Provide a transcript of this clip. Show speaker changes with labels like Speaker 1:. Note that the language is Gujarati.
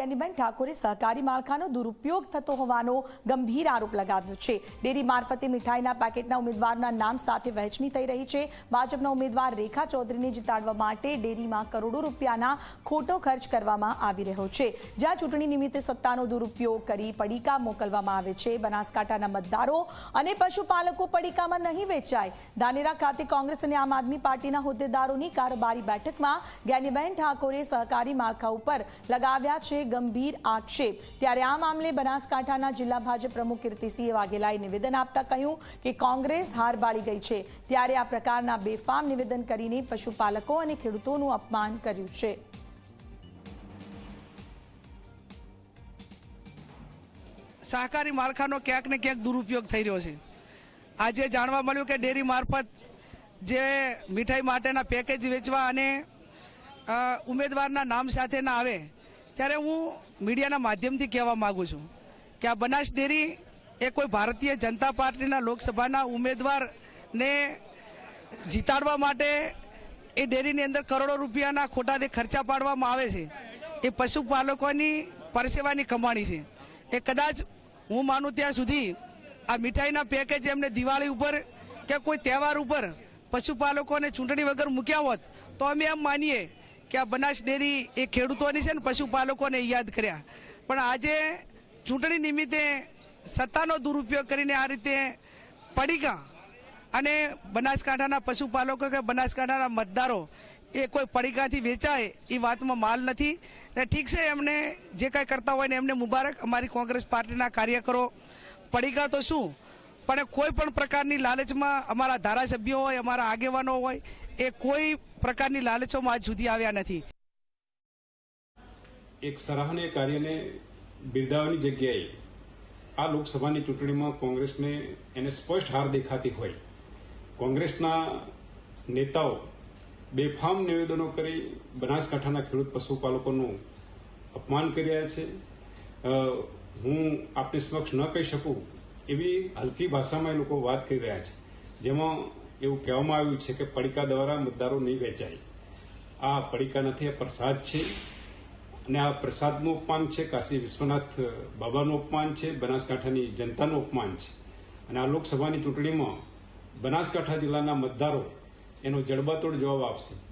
Speaker 1: જ્ઞાનીબેન ઠાકોરે સહકારી માળખાનો દુરુપયોગ થતો હોવાનો ગંભીર આરોપ લગાવ્યો છે. ડેરી મારફતે મીઠાઈના પેકેટના ઉમેદવારના નામ સાથે વહેંચણી થઈ રહી છે. ભાજપના ઉમેદવાર રેખા ચૌધરીને જીતાડવા માટે ડેરીમાં કરોડો રૂપિયાના ખોટો ખર્ચ કરવામાં આવી રહ્યો છે. જ્યાં ચૂંટણી નિમિત્તે સત્તાનો દુરુપયોગ કરી પડીકા મોકલવામાં આવે છે. બનાસકાંઠાના મતદારો અને પશુપાલકો પડીકામાં નહીં વેચાય. ધાનેરા ખાતે કોંગ્રેસ અને આમ આદમી પાર્ટીના હોદ્દેદારોની કારોબારી બેઠકમાં જ્ઞાનીબેન ઠાકોરે સહકારી માળખા ઉપર લગાવ્યા છે ગંભીર આક્ષેપ. ત્યારે આ મામલે બનાસકાંઠાના જિલ્લા ભાજપ પ્રમુખ કીર્તિસિંહ વાઘેલાએ નિવેદન આપતા કહ્યું કે કોંગ્રેસ હાર બાળી ગઈ છે. ત્યારે આ પ્રકારના બેફામ નિવેદન કરીને પશુપાલકો અને ખેડૂતોનું અપમાન કર્યું છે.
Speaker 2: સહકારી માળખાનો ક્યાંક ને ક્યાંક દુરુપયોગ થઈ રહ્યો છે. આજે જાણવા મળ્યું કે ડેરી મારફત જે મીઠાઈ માટેના પેકેજ વેચવા અને ઉમેદવારના નામ સાથે ના આવે ત્યારે હું મીડિયાના માધ્યમથી કહેવા માગું છું કે આ બનાસ ડેરી એ કોઈ ભારતીય જનતા પાર્ટીના લોકસભાના ઉમેદવારને જીતાડવા માટે એ ડેરીની અંદર કરોડો રૂપિયાના ખોટા જે ખર્ચા પાડવામાં આવે છે. એ પશુપાલકોની પરસેવાની કમાણી છે. એ કદાચ હું માનું ત્યાં સુધી આ મીઠાઈના પેકેજ એમને દિવાળી ઉપર કે કોઈ તહેવાર ઉપર પશુપાલકોને ચૂંટણી વગર મૂક્યા હોત તો અમે એમ માનીએ કે આ બનાસ ડેરી એ ખેડૂતોની છે ને પશુપાલકોને યાદ કર્યા. પણ આજે ચૂંટણી નિમિત્તે સત્તાનો દુરુપયોગ કરીને આ રીતે પડીકા અને બનાસકાંઠાના પશુપાલકો કે બનાસકાંઠાના મતદારો એ કોઈ પડીકાથી વેચાય એ વાતમાં માલ નથી. ને ઠીક છે, એમને જે કાંઈ કરતા હોય ને એમને મુબારક. અમારી કોંગ્રેસ પાર્ટીના કાર્યકરો, પડીકા તો શું? પણ કોઈ પણ પ્રકારની લાલચમાં અમારા ધારાસભ્યો હોય, અમારા આગેવાનો હોય એ કોઈ પ્રકારની લાલચોમાં આજ સુધી આવ્યા નથી.
Speaker 3: એક સરાહનીય કાર્યને બિરદાવવાની જગ્યાએ આ લોકસભાની ચૂંટણીમાં કોંગ્રેસને એને સ્પષ્ટ હાર દેખાતી હોય. કોંગ્રેસના નેતાઓ બેફામ નિવેદનો કરી બનાસકાંઠાના ખેડૂત પશુપાલકોનું અપમાન કરી રહ્યા છે. હું આપની સમક્ષ ન કહી શકું એવી હલકી ભાષામાં એ લોકો વાત કરી રહ્યા છે. જેમાં એવું કહેવામાં આવ્યું છે કે પડીકા દ્વારા મતદારો નહીં વેચાય આ પડીકા નથી, આ પ્રસાદ છે. અને આ પ્રસાદનું અપમાન છે, કાશી વિશ્વનાથ બાબાનું અપમાન છે, બનાસકાંઠાની જનતાનું અપમાન છે. અને આ લોકસભાની ચૂંટણીમાં બનાસકાંઠા જિલ્લાના મતદારો એનો જડબાતોડ જવાબ આપશે.